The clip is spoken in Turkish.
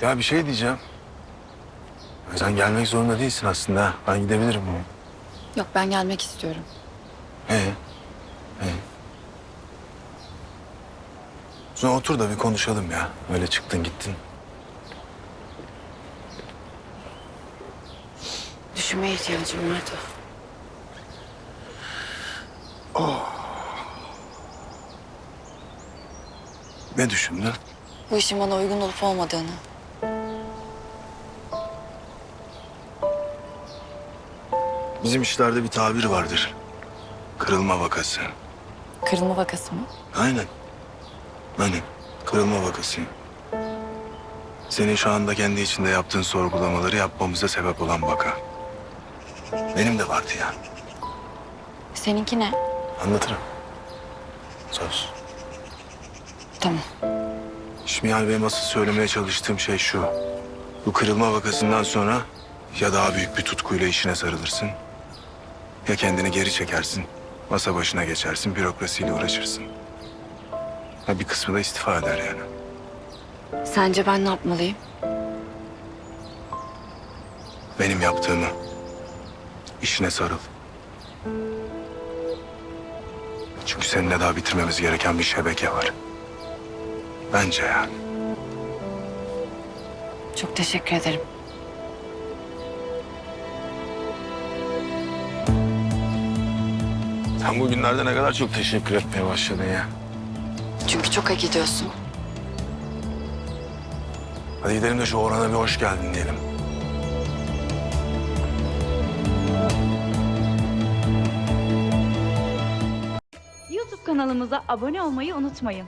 Ya bir şey diyeceğim. Ya Sen gelmek zorunda değilsin aslında. ha. Ben gidebilirim. Yok ben gelmek istiyorum. Ee? Ee? Sonra otur da bir konuşalım ya. Öyle çıktın gittin. Düşünmeye ihtiyacım vardı. Ne düşündün? Bu işin bana uygun olup olmadığını. Bizim işlerde bir tabir vardır. Kırılma vakası. Kırılma vakası mı? Aynen. Aynen. Kırılma vakası. Senin şu anda kendi içinde yaptığın sorgulamaları yapmamıza sebep olan vaka. Benim de vardı ya. Seninki ne? Anlatırım. Söz. Tamam. Şimal Bey'e asıl söylemeye çalıştığım şey şu. Bu kırılma vakasından sonra ya daha büyük bir tutkuyla işine sarılırsın... ...ya kendini geri çekersin, masa başına geçersin, bürokrasiyle uğraşırsın. Ha bir kısmı da istifa eder yani. Sence ben ne yapmalıyım? Benim yaptığımı. işine sarıl. Çünkü seninle daha bitirmemiz gereken bir şebeke var. Bence yani. Çok teşekkür ederim. Sen bugünlerde ne kadar çok teşekkür etmeye başladın ya. Çünkü çok hak ediyorsun. Hadi gidelim de şu Orhan'a bir hoş geldin diyelim. YouTube kanalımıza abone olmayı unutmayın.